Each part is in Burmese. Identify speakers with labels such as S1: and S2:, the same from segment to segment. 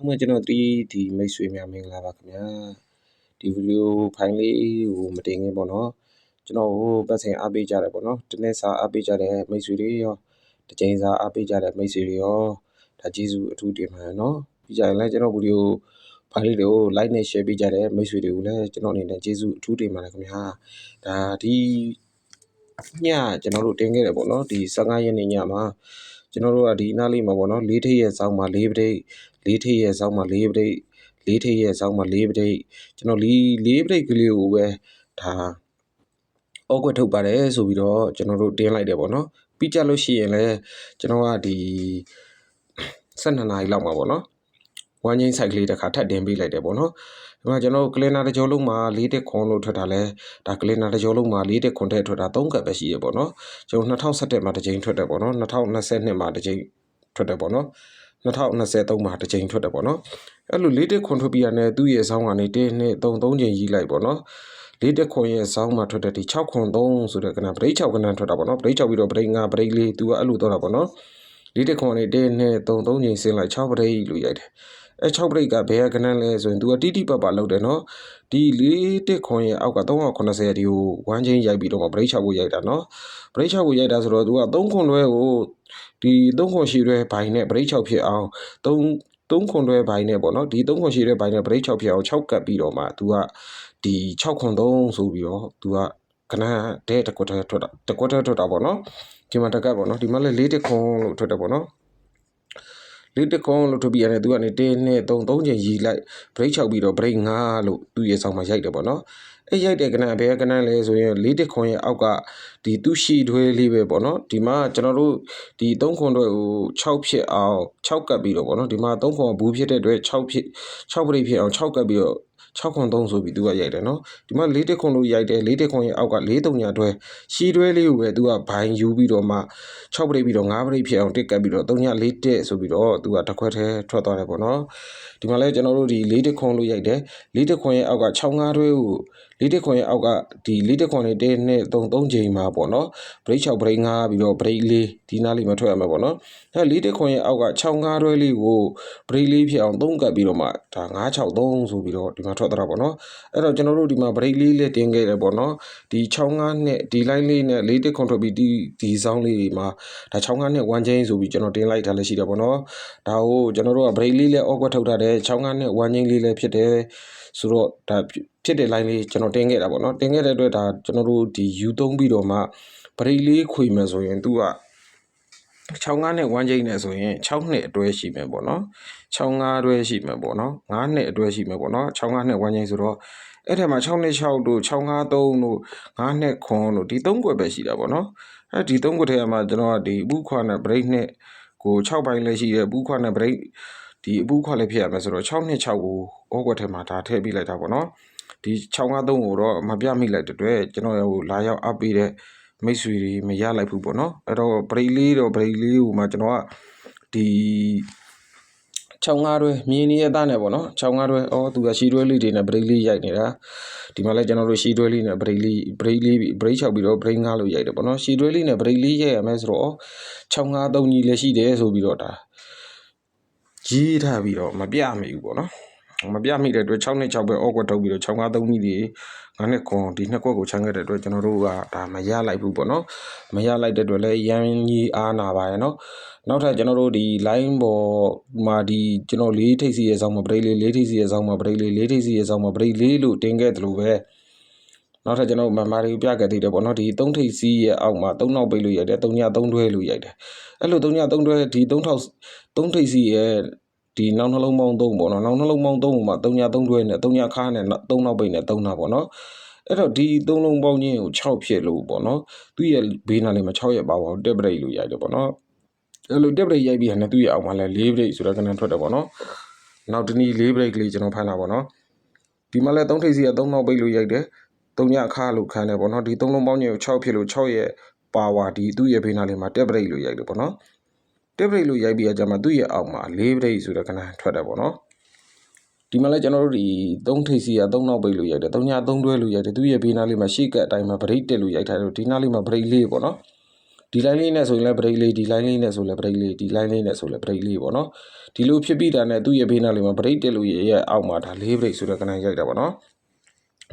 S1: ဥပမာကျွန်တော်3ဒီမိတ်ဆွေများမင်္ဂလာပါခင်ဗျာဒီဗီဒီယိုဖိုင်လေးကိုမတင်ခင်ပေါ့နော်ကျွန်တော်ဟိုပတ်စင်အားပေးကြတယ်ပေါ့နော်ဒီနေ့စာအားပေးကြတဲ့မိတ်ဆွေတွေရောတစ်ချိန်စာအားပေးကြတဲ့မိတ်ဆွေတွေရောဒါကျေးဇူးအထူးတင်ပါတယ်နော်ပြီးကြရင်လည်းကျွန်တော်ဗီဒီယိုဖိုင်လေးတွေကို like နဲ့ share ပေးကြတဲ့မိတ်ဆွေတွေကိုလည်းကျွန်တော်အနေနဲ့ကျေးဇူးအထူးတင်ပါတယ်ခင်ဗျာဒါဒီညကျွန်တော်တို့တင်ခဲ့တယ်ပေါ့နော်ဒီ15ရက်နေ့ညမှာ ကျွန်တော်တို့ကဒီနားလေးမှာပေါ့နော်လေးထိပ်ရဲ့စောင်းမှာလေးပရိတ်လေးထိပ်ရဲ့စောင်းမှာလေးပရိတ်လေးထိပ်ရဲ့စောင်းမှာလေးပရိတ်ကျွန်တော်လီလေးပရိတ်ကလေးကိုပဲဒါဩကွက်ထုတ်ပါတယ်ဆိုပြီးတော့ကျွန်တော်တို့တင်းလိုက်တယ်ပေါ့နော်ပြီးကြလို့ရှိရင်လည်းကျွန်တော်ကဒီ12နာရီလောက်မှာပေါ့နော် ဝမ်းချင်းဆိုင်ကလေးတစ်ခါထပ်တင်ပေးလိုက်တယ်ပေါ့နော်ဒီမှာကျွန်တော်ကလင်နာတစ်ကြောလုံးမှာ၄တက်ခွန်လို့ထွက်တာလဲဒါကလင်နာတစ်ကြောလုံးမှာ၄တက်ခွန်တဲ့ထွက်တာ၃ကပ်ပဲရှိရပေါ့နော်ကျွန်တော်2017မှာတစ်ကြိမ်ထွက်တယ်ပေါ့နော်2022မှာတစ်ကြိမ်ထွက်တယ်ပေါ့နော်2023မှာတစ်ကြိမ်ထွက်တယ်ပေါ့နော်အဲ့လို၄တက်ခွန်ထွက်ပြီးရတဲ့သူ့ရဲ့အဆောင်ကနေ1 2 3 3ကြိမ်ကြီးလိုက်ပေါ့နော်လေးတက်ခွန်ရဲ့စောင်းမှာထွက်တဲ့ဒီ6ခွန်3ဆိုတဲ့ကဏ္ဍဗရိတ်6ကဏ္ဍထွက်တာပေါ့နော်ဗရိတ်6ပြီးတော့ဗရိတ်5ဗရိတ်4သူကအဲ့လိုတော့တာပေါ့နော်လေးတက်ခွန်နဲ့1 2 3 3ချိန်ဆင်းလိုက်6ဗရိတ်လို့ရိုက်တယ် အဲ6ဗရိတ်ကဘယ်ကဏ္ဍလဲဆိုရင်သူကတိတိပပလောက်တယ်နော်ဒီလေးတက်ခွန်ရဲ့အောက်က380ဒီကိုဝမ်းချင်းရိုက်ပြီးတော့ဗရိတ်6ကိုရိုက်တာနော်ဗရိတ်6ကိုရိုက်တာဆိုတော့သူက3ခွန်လွဲကိုဒီ3ခွန်ရှိလွဲဘိုင်နဲ့ဗရိတ်6ဖြစ်အောင်3 3ခွန်တွဲဘိုင်နဲ့ပေါ့နော်ဒီ3ခွန်ရှိတဲ့ဘိုင်နဲ့ဗရိတ်6ဖြစ်အောင်6ကပ်ပြီးတော့မှ तू ကဒီ6ခွန်3ဆိုပြီးတော့ तू ကကနန်းတဲ့တကွက်ထဲထွက်တာတကွက်ထဲထွက်တာပေါ့နော်ဒီမှာတကပ်ပေါ့နော်ဒီမှာလည်း၄တခွန်လို့ထွက်တယ်ပေါ့နော် လေးတကွန်လို့ထုတ်ပြရတယ်သူကနေ1 2 3 3ချိန်ရီလိုက် break 6ပြီးတော့ break 5လို့သူ့ရဲ့ဆောင်မှာရိုက်တယ်ပေါ့နော်အဲ့ရိုက်တဲ့ကဏ္ဍဘယ်ကဏ္ဍလဲဆိုရင်လေးတခွန်ရဲ့အောက်ကဒီသူရှိထွဲလေးပဲပေါ့နော်ဒီမှာကျွန်တော်တို့ဒီ3ခွန်တော့ဟို6ဖြစ်အောင်6ကပ်ပြီးတော့ပေါ့နော်ဒီမှာ3ခွန်ဘူးဖြစ်တဲ့အတွက်6ဖြစ်6ပရိဖြစ်အောင်6ကပ်ပြီးတော့ 6ခွန်3ဆိုပြီးသူကရိုက်တယ်နော်ဒီမှာ4တက်ခွန်လို့ရိုက်တယ်4တက်ခွန်ရဲ့အောက်က4တုံညာတွဲရှီတွဲလေးကိုပဲသူကဘိုင်ယူပြီးတော့မှ6ပရိပြီးတော့5ပရိဖြစ်အောင်တက်ကပ်ပြီးတော့3ညာ4တက်ဆိုပြီးတော့သူကတစ်ခွက်ထဲထွက်သွားတယ်ပေါ့နော်ဒီမှာလဲကျွန်တော်တို့ဒီ4တက်ခွန်လို့ရိုက်တယ်4တက်ခွန်ရဲ့အောက်က6 5တွဲကို 4တက်ခွန်ရဲ့အောက်ကဒီ4တက်ခွန်နဲ့1 2 3 3ချိန်မှာပေါ့နော် break 6 break 5ပြီးတော့ break 4ဒီနားလေးမှာထွက်ရမှာပေါ့နော်အဲ4တက်ခွန်ရဲ့အောက်က6 5တွဲလေးကို break 4ဖြစ်အောင်3ကပ်ပြီးတော့မှဒါ9 6 3ဆိုပြီးတော့ဒီမှာထွက်သွားတာပေါ့နော်အဲ့တော့ကျွန်တော်တို့ဒီမှာ break လေးလေးတင်ခဲ့တယ်ပေါ့နော်ဒီ65နဲ့ဒီ line လေးနဲ့4တက်ခွန်ထွက်ပြီးဒီဒီဇောင်းလေးမှာဒါ65နဲ့1 chain ဆိုပြီးကျွန်တော်တင်လိုက်ထားလည်းရှိတယ်ပေါ့နော်ဒါကိုကျွန်တော်တို့က break လေးလည်း awkward ထုတ်ထားတယ်65နဲ့1 chain လေးလည်းဖြစ်တယ်ဆိုတော့ဒါဖြစ်တဲ့ line လေးကျွန်တော်တင်ခဲ့တာပေါ့နော်တင်ခဲ့တဲ့အတွက်ဒါကျွန်တော်တို့ဒီ U သုံးပြီးတော့မှ break လေးခွေမယ်ဆိုရင်သူက65နဲ့1ချိန်နဲ့ဆိုရင်6နှစ်အတွဲရှိမယ်ပေါ့နော်65အတွဲရှိမယ်ပေါ့နော်9နှစ်အတွဲရှိမယ်ပေါ့နော်65နဲ့1ချိန်ဆိုတော့အဲ့ထက်မှာ6နှစ်6တို့65 3တို့9နှစ်ခွန်တို့ဒီ3ကွက်ပဲရှိတာပေါ့နော်အဲ့ဒီ3ကွက်ထဲမှာကျွန်တော်ကဒီဘူးခွာနဲ့ break နဲ့ကို6ပိုင်းလည်းရှိတယ်ဘူးခွာနဲ့ break ဒီအပူခွာလည်းဖြစ်ရမယ်ဆိုတော့6နှစ်6ကိုဩကွက်ထဲမှာဒါထည့်ပြီးလိုက်တာပေါ့နော် ဒီ653ကိုတော့မပြမိလိုက်တဲ့အတွက်ကျွန်တော်ဟိုလာရောက်အပ်ပေးတဲ့မိတ်ဆွေတွေမရလိုက်ဘူးပေါ့နော်အဲ့တော့ break လေးတော့ break လေးကိုမှကျွန်တော်ကဒီ65တွဲမြင်းနေရသားနဲ့ပေါ့နော်65တွဲအော်သူကရှီတွဲလေးတွေနဲ့ break လေးရိုက်နေတာဒီမှာလည်းကျွန်တော်တို့ရှီတွဲလေးနဲ့ break လေး break လေး break ချောက်ပြီးတော့ break 5လို့ရိုက်တယ်ပေါ့နော်ရှီတွဲလေးနဲ့ break လေးရိုက်ရမယ်ဆိုတော့65 3ကြီးလည်းရှိတယ်ဆိုပြီးတော့ဒါရေးထားပြီးတော့မပြမိဘူးပေါ့နော် မပြမိတဲ့အတွက်6နှစ်6ပဲအော့ကွက်ထုတ်ပြီးတော့6 5 3ကြီးတွေ9နှစ်ခွန်ဒီနှစ်ကွက်ကိုချမ်းခဲ့တဲ့အတွက်ကျွန်တော်တို့ကဒါမရလိုက်ဘူးပေါ့နော်မရလိုက်တဲ့အတွက်လည်းရန်ကြီးအားနာပါရဲ့နော်နောက်ထပ်ကျွန်တော်တို့ဒီ line ပေါ်မှာဒီကျွန်တော်လေးထိပ်စီရဲ့ဆောင်းမှာ break လေးလေးထိပ်စီရဲ့ဆောင်းမှာ break လေးလေးထိပ်စီရဲ့ဆောင်းမှာ break လေးလို့တင်ခဲ့တယ်လို့ပဲနောက်ထပ်ကျွန်တော်မမာရီပြခဲ့သေးတယ်ပေါ့နော်ဒီ3ထိပ်စီးရဲ့အောက်မှာ3နောက်ပိတ်လို့ရိုက်တယ်3ည3တွဲလို့ရိုက်တယ်အဲ့လို3ည3တွဲဒီ3ထောက်3ထိပ်စီးရဲ့ ဒီနောက်နှလုံးပေါင်း3ပေါ့နော်နောက်နှလုံးပေါင်း3မှာ3ည3တွဲနဲ့3ညခါနဲ့3နောက်ပိတ်နဲ့3နာပေါ့နော်အဲ့တော့ဒီ3လုံးပေါင်းချင်းကို6ဖြစ်လို့ပေါ့နော်သူ့ရဲ့ဘေးနားလေးမှာ6ရက်ပါပါတက်ပရိတ်လို့ရိုက်တယ်ပေါ့နော်အဲ့လိုတက်ပရိတ်ရိုက်ပြီးဟန်နဲ့သူ့ရဲ့အောက်မှာလည်း4ပရိတ်ဆိုတော့ကနန်ထွက်တယ်ပေါ့နော်နောက်တနည်း4ပရိတ်ကလေးကျွန်တော်ဖမ်းတာပေါ့နော်ဒီမှာလည်း3ထိပ်စီက3နောက်ပိတ်လို့ရိုက်တယ်3ညခါလို့ခံတယ်ပေါ့နော်ဒီ3လုံးပေါင်းချင်းကို6ဖြစ်လို့6ရဲ့ပါဝါဒီသူ့ရဲ့ဘေးနားလေးမှာတက်ပရိတ်လို့ရိုက်တယ်ပေါ့နော် တက်ပရိတ်လို့ရိုက်ပြီးအကြမှာသူ့ရဲ့အောက်မှာ4ပရိတ်ဆိုတဲ့ကနန်ထွက်တယ်ပေါ့နော်ဒီမှာလည်းကျွန်တော်တို့ဒီ3ထိပ်စီက3နောက်ပိတ်လို့ရိုက်တယ်3ည3တွဲလို့ရိုက်တယ်သူရဲ့ဘေးနားလေးမှာရှေ့ကအတိုင်းမှာဗရိတ်တက်လို့ရိုက်ထားတယ်ဒီနားလေးမှာဗရိတ်လေးပေါ့နော်ဒီ line လေးနဲ့ဆိုရင်လည်း break လေးဒီ line လေးနဲ့ဆိုလည်း break လေးဒီ line လေးနဲ့ဆိုလည်း break လေးပေါ့နော်ဒီလိုဖြစ်ပြီးတာနဲ့သူ့ရဲ့ဘေးနားလေးမှာ break တက်လို့ရဲ့အောက်မှာဒါ၄ break ဆိုတဲ့ကဏ္ဍရိုက်တာပေါ့နော်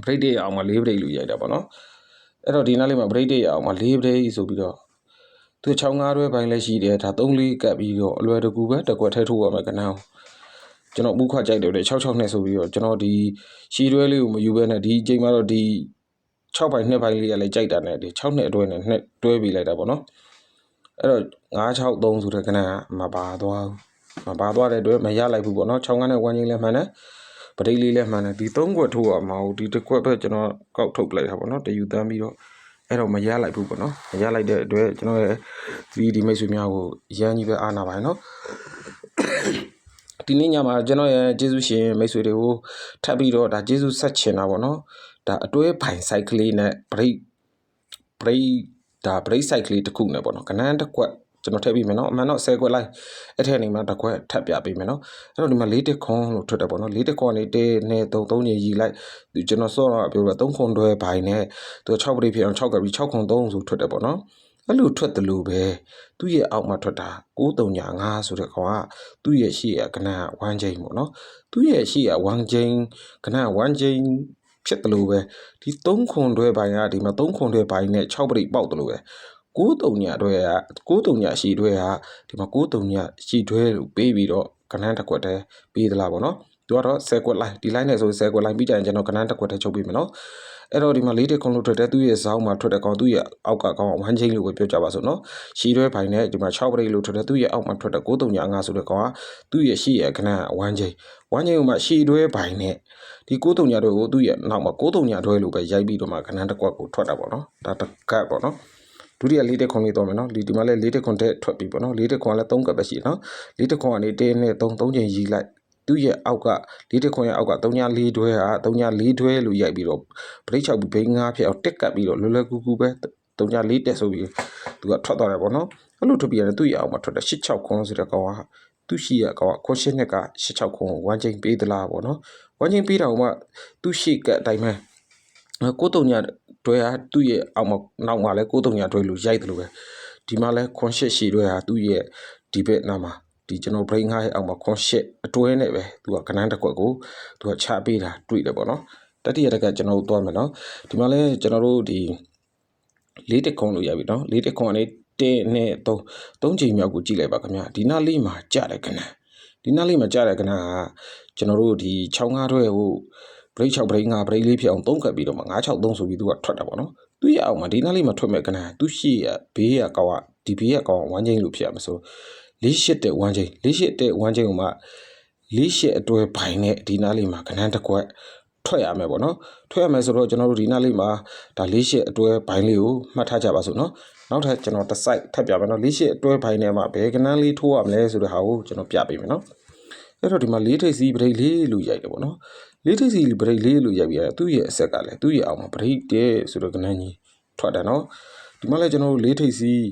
S1: break တွေအောက်မှာ၄ break လို့ရိုက်တာပေါ့နော်အဲ့တော့ဒီနားလေးမှာ break တွေအောက်မှာ၄ break ဆိုပြီးတော့ သူချောင်းငါးတွဲပိုင်းလည်းရှိတယ်ဒါ၃လေးကပ်ပြီးတော့အလွယ်တကူပဲတစ်ကွက်ထဲထိုးရမယ်ကဏ္ဍကိုကျွန်တော်မှုခွတ်ကြိုက်တယ်လေ66နဲ့ဆိုပြီးတော့ကျွန်တော်ဒီရှည်တွဲလေးကိုမယူဘဲနဲ့ဒီအချိန်မှာတော့ဒီ6ပိုင်း2ပိုင်းလေးကလည်းကြိုက်တာနဲ့ဒီ6နှစ်အတွဲနဲ့နှစ်တွဲပြီးလိုက်တာပေါ့နော်အဲ့တော့963ဆိုတဲ့ကဏ္ဍကမပါသွားဘူးမပါသွားတဲ့အတွက်မရလိုက်ဘူးပေါ့နော်6ငန်းနဲ့1ချင်းလည်းမှန်တယ်ပရိတ်လေးလည်းမှန်တယ်ဒီ3ခွက်ထိုးရမှာဟိုဒီတစ်ခွက်ပဲကျွန်တော်ကောက်ထုတ်လိုက်တာပေါ့နော်တယူတန်းပြီးတော့ အဲ့တော့မရလိုက်ဘူးပေါ့နော်မရလိုက်တဲ့အတွက်ကျွန်တော်ရဲ့ဒီဒီမိတ်ဆွေများကိုရမ်းကြီးပဲအားနာပါရနော်ဒီနေ့ညမှာကျွန်တော်ရဲ့ကျေးဇူးရှင်မိတ်ဆွေတွေကိုထပ်ပြီးတော့ဒါကျေးဇူးဆက်ချင်တာပေါ့နော်ဒါအတွဲပိုင် site ကလေးနဲ့ break break ဒါ break site ကလေးတစ်ခုနဲ့ပေါ့နော်ကနန်းတစ်ခွက် ကျွန်တော်ထည့်ပေးမယ်နော်အမှန်တော့10ခွက်လိုက်အဲ့ထက်နေမှာတစ်ခွက်ထပ်ပြပေးမယ်နော်အဲ့တော့ဒီမှာ၄တက်ခွန်လို့ထွက်တယ်ပေါ့နော်၄တက်ခွန်နေ1 2 3 3ညရီလိုက်ဒီကျွန်တော်စောတော့ပြောပြ3ခွန်တွဲဘိုင်နဲ့သူ6ပရိဖြစ်အောင်6ကပ်ပြီး6ခွန်3ဆိုထွက်တယ်ပေါ့နော်အဲ့လိုထွက်တယ်လို့ပဲသူ့ရဲ့အောက်မှာထွက်တာ935ဆိုတဲ့ကောင်ကသူ့ရဲ့ရှေ့ကကနန်း1ချိန်ပေါ့နော်သူ့ရဲ့ရှေ့က1ချိန်ကနန်း1ချိန်ဖြစ်တယ်လို့ပဲဒီ3ခွန်တွဲဘိုင်ကဒီမှာ3ခွန်တွဲဘိုင်နဲ့6ပရိပေါက်တယ်လို့ပဲ 93ညအတွဲက93ညရှည်တွဲကဒီမှာ93ညရှည်တွဲလို့ပေးပြီးတော့ကနန်းတစ်ခွက်တည်းပေးသလားပေါ့နော်သူကတော့10ခွက်လိုက်ဒီ line နဲ့ဆို10ခွက်လိုက်ပြီးကြရင်ကျွန်တော်ကနန်းတစ်ခွက်တည်းချုပ်ပေးမယ်နော်အဲ့တော့ဒီမှာလေးတစ်ခွန်လို့ထွက်တဲ့သူ့ရဲ့ဇောင်းမှာထွက်တဲ့ကောင်သူ့ရဲ့အောက်ကကောင်ဝမ်းချင်းလို့ပဲပြောကြပါစို့နော်ရှည်တွဲဘိုင်နဲ့ဒီမှာ6ပရိလို့ထွက်တဲ့သူ့ရဲ့အောက်မှာထွက်တဲ့93ည5ဆိုတဲ့ကောင်ကသူ့ရဲ့ရှေ့ရဲ့ကနန်းဝမ်းချင်းဝမ်းချင်းကမှရှည်တွဲဘိုင်နဲ့ဒီ93ညတွဲကိုသူ့ရဲ့နောက်မှာ93ညတွဲလို့ပဲရိုက်ပြီးတော့မှကနန်းတစ်ခွက်ကိုထွက်တာပေါ့နော်ဒါတစ်ကတ်ပေါ့နော် ဒုတိယလေးတက်ခွန်လေးတော့မယ်နော်ဒီဒီမှာလည်းလေးတက်ခွန်တက်ထွက်ပြီပေါ့နော်လေးတက်ခွန်ကလည်း3ကပ်ပဲရှိနော်လေးတက်ခွန်ကနေ1နဲ့3 3ချိန်ရီလိုက်သူ့ရဲ့အောက်ကလေးတက်ခွန်ရဲ့အောက်က3ည4တွဲဟာ3ည4တွဲလို့ရိုက်ပြီးတော့ပရိတ်6ပြီးဘိန်း5ဖြစ်အောင်တက်ကပ်ပြီးတော့လွယ်လွယ်ကူကူပဲ3ည4တက်ဆိုပြီးသူကထွက်သွားတယ်ပေါ့နော်အဲ့လိုထွက်ပြီးရတယ်သူ့ရဲ့အောက်မှာထွက်တဲ့86ခွန်ဆိုတဲ့ကောင်ကသူရှိရကောင်ခွန်ရှင်းနှစ်က86ခွန်ဝမ်းချိန်ပေးသလားပေါ့နော်ဝမ်းချိန်ပေးတာကမှသူရှိကအတိုင်းပဲ ကိုတုံညာတွဲဟာသူ့ရဲ့အောက်မှာနောက်မှာလဲကိုတုံညာတွဲလို့ရိုက်တယ်လို့ပဲဒီမှာလဲခွန်ရှစ်ရှည်တွဲဟာသူ့ရဲ့ဒီဘက်နားမှာဒီကျွန်တော် brain ငါးရဲ့အောက်မှာခွန်ရှစ်အတွဲနဲ့ပဲသူကကနန်းတစ်ခွက်ကိုသူကချပေးတာတွေ့တယ်ပေါ့နော်တတိယတက်ကကျွန်တော်တို့သွားမယ်နော်ဒီမှာလဲကျွန်တော်တို့ဒီလေးတက်ခွန်လို့ရပြီနော်လေးတက်ခွန်ကနေ1နဲ့3 3ချိန်မြောက်ကိုကြည့်လိုက်ပါခင်ဗျာဒီနားလေးမှာကြားတယ်ကနန်းဒီနားလေးမှာကြားတယ်ကနန်းကကျွန်တော်တို့ဒီ6ငါးတွဲဟို break 6 break 5 break လေးဖြစ်အောင်သုံးခတ်ပြီးတော့မှ963ဆိုပြီးသူကထွက်တာပေါ့နော်သူရဲ့အောက်မှာဒီနားလေးမှာထွက်မဲ့ကနန်းသူရှိရဘေးရကောက်ကဒီဘေးရကောက်က1ချိန်လို့ဖြစ်ရမှာဆိုလေးရှစ်တဲ့1ချိန်လေးရှစ်တဲ့1ချိန်ကိုမှလေးရှစ်အတွဲဘိုင်နဲ့ဒီနားလေးမှာကနန်းတစ်ခွက်ထွက်ရမယ်ပေါ့နော်ထွက်ရမယ်ဆိုတော့ကျွန်တော်တို့ဒီနားလေးမှာဒါလေးရှစ်အတွဲဘိုင်လေးကိုမှတ်ထားကြပါစို့နော်နောက်ထပ်ကျွန်တော်တစ်စိုက်ထပ်ပြမယ်နော်လေးရှစ်အတွဲဘိုင်ထဲမှာဘယ်ကနန်းလေးထိုးရမလဲဆိုတဲ့ဟာကိုကျွန်တော်ပြပေးမယ်နော်အဲ့တော့ဒီမှာလေးထိပ်စီးပရိတ်လေးလို့ရိုက်တယ်ပေါ့နော် လေးထိပ်စီးပရိတ်လေးလို့ရိုက်ပြီးရသူ့ရဲ့အဆက်ကလည်းသူ့ရဲ့အောက်မှာပရိတ်တဲ့ဆိုတော့ကနန်းကြီးထွက်တယ်နော်ဒီမှာလည်းကျွန်တော်တို့လေးထိပ်စီး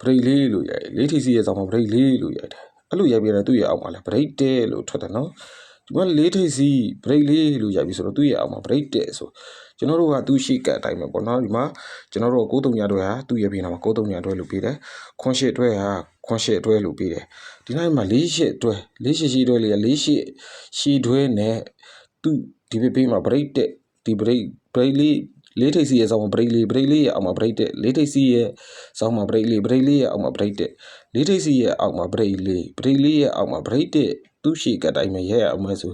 S1: ပရိတ်လေးလို့ရိုက်လေးထိပ်စီးရဲ့ဆောင်မှာပရိတ်လေးလို့ရိုက်တယ်အဲ့လိုရိုက်ပြီးရသူ့ရဲ့အောက်မှာလည်းပရိတ်တဲ့လို့ထွက်တယ်နော်ဒီမှာလေးထိပ်စီးပရိတ်လေးလို့ရိုက်ပြီးဆိုတော့သူ့ရဲ့အောက်မှာပရိတ်တဲ့ဆိုကျွန်တော်တို့ကသူ့ရှိကအတိုင်းပဲပေါ့နော်ဒီမှာကျွန်တော်တို့ကိုတုံညာတွဲဟာသူ့ရဲ့ပြင်နာမှာကိုတုံညာတွဲလို့ပြီးတယ်ခွန်ရှစ်တွဲဟာခွန်ရှစ်တွဲလို့ပြီးတယ်ဒီနိုင်မှာလေးရှစ်တွဲလေးရှစ်ရှိတွဲလေးလေးရှစ်ရှိတွဲနဲ့ သူ့ဒီဘေးဘေးမှာ break တက်ဒီ break break လေးလေးထိပ်စီရဲ့ဆောင်းမှာ break လေး break လေးရဲ့အောက်မှာ break တက်လေးထိပ်စီရဲ့ဆောင်းမှာ break လေး break လေးရဲ့အောက်မှာ break တက်လေးထိပ်စီရဲ့အောက်မှာ break လေး break လေးရဲ့အောက်မှာ break တက်သူ့ရှိကတိုင်းမှာရဲအောင်မဲဆို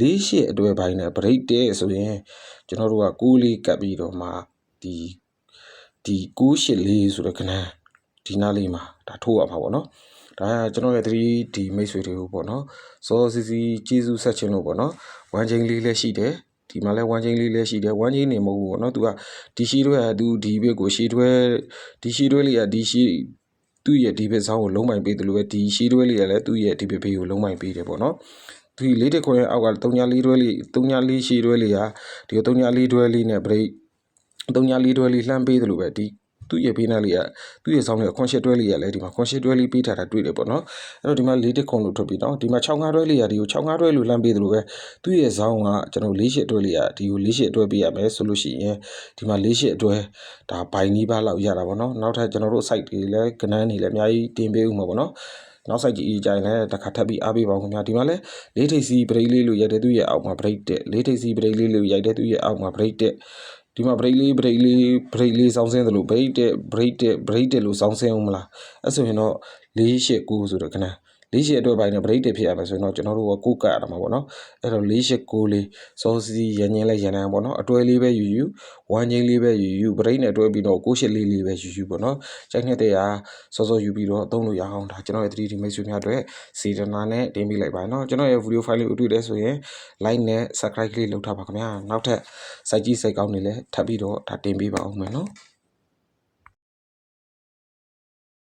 S1: လေးရှစ်အတွဲပိုင်းနဲ့ break တက်ဆိုရင်ကျွန်တော်တို့ကကိုးလေးကပ်ပြီးတော့မှဒီဒီ9ရှစ်လေးဆိုတဲ့ခဏဒီနားလေးမှာဒါထိုးရမှာပေါ့နော် ဒါကကျွန်တော်ရဲ့ 3D မိတ်ဆွေတွေကိုပေါ့နော်စောစီစီကျေးဇူးဆက်ချင်လို့ပေါ့နော်ဝမ်ချင်းလေးလည်းရှိတယ်ဒီမှာလဲဝမ်ချင်းလေးလည်းရှိတယ်ဝမ်ချင်းနေမဟုတ်ဘူးပေါ့နော်သူကဒီရှိတွဲကသူဒီဘက်ကိုရှိတွဲဒီရှိတွဲလေးကဒီရှိသူ့ရဲ့ဒီဘက်ဆောင်ကိုလုံးပိုင်ပေးတယ်လို့ပဲဒီရှိတွဲလေးကလည်းသူ့ရဲ့ဒီဘက်ဘေးကိုလုံးပိုင်ပေးတယ်ပေါ့နော်ဒီလေးတက်ခွဲအောက်က3ညာလေးတွဲလေး3ညာလေးရှိတွဲလေးဟာဒီ3ညာလေးတွဲလေးနဲ့ break 3ညာလေးတွဲလေးလှမ်းပေးတယ်လို့ပဲဒီ သူ့ရဲ့ဘေးနားလေးကသူ့ရဲ့ဆောင်းလေးကခွန်ရှစ်တွဲလေးကလည်းဒီမှာခွန်ရှစ်တွဲလေးပေးထားတာတွေ့တယ်ပေါ့နော်အဲ့တော့ဒီမှာလေးတစ်ခုံလို့ထွက်ပြီးနော်ဒီမှာ6ငါးတွဲလေးကဒီကို6ငါးတွဲလို့လှမ်းပေးတယ်လို့ပဲသူ့ရဲ့ဆောင်းကကျွန်တော်လေးရှစ်တွဲလေးကဒီကိုလေးရှစ်တွဲပေးရမယ်ဆိုလို့ရှိရင်ဒီမှာလေးရှစ်တွဲဒါဘိုင်နီးပါးလောက်ရတာပေါ့နော်နောက်ထပ်ကျွန်တော်တို့ site တွေလည်းကနန်းတွေလည်းအများကြီးတင်ပေးဦးမှာပေါ့နော်နောက် site ကြီးကြိုင်လည်းတစ်ခါထပ်ပြီးအားပေးပါဦးခင်ဗျာဒီမှာလည်းလေးထိပ်စီဘရိတ်လေးလို့ရိုက်တဲ့သူ့ရဲ့အောက်မှာဘရိတ်တက်လေးထိပ်စီဘရိတ်လေးလို့ရိုက်တဲ့သူ့ရဲ့အောက်မှာဘရိတ်တက် ဒီမှာဘရိတ်လေးဘရိတ်လေးဘရိတ်လေးစောင်းဆင်းတယ်လို့ဘရိတ်တက်ဘရိတ်တက်ဘရိတ်တက်လို့စောင်းဆင်းအောင်မလားအဲ့ဆိုရင်တော့၄၈၉ဆိုတော့ခဏ လေးရှိအတွက်ပိုင်းနဲ့ break တွေဖြစ်ရမယ်ဆိုရင်တော့ကျွန်တော်တို့ကကိုကတ်ရမှာပေါ့နော်အဲ့တော့လေးရှိကိုလေးစောစီရန်ရင်လဲရန်နိုင်ပေါ့နော်အတွဲလေးပဲယူယူဝမ်းချင်းလေးပဲယူယူ break နဲ့တွဲပြီးတော့ကိုရှိလေးလေးပဲယူယူပေါ့နော်ချိန်နှစ်တဲ့ဟာစောစောယူပြီးတော့သုံးလို့ရအောင်ဒါကျွန်တော်ရဲ့ 3D မိတ်ဆွေများအတွက်စေတနာနဲ့တင်ပေးလိုက်ပါနော်ကျွန်တော်ရဲ့ video file လေးကိုတွေ့တယ်ဆိုရင် like နဲ့ subscribe လေးလုပ်ထားပါခင်ဗျာနောက်ထပ် site ကြီး site ကောင်းတွေလည်းထပ်ပြီးတော့ဒါတင်ပေးပါအောင်မယ်နော်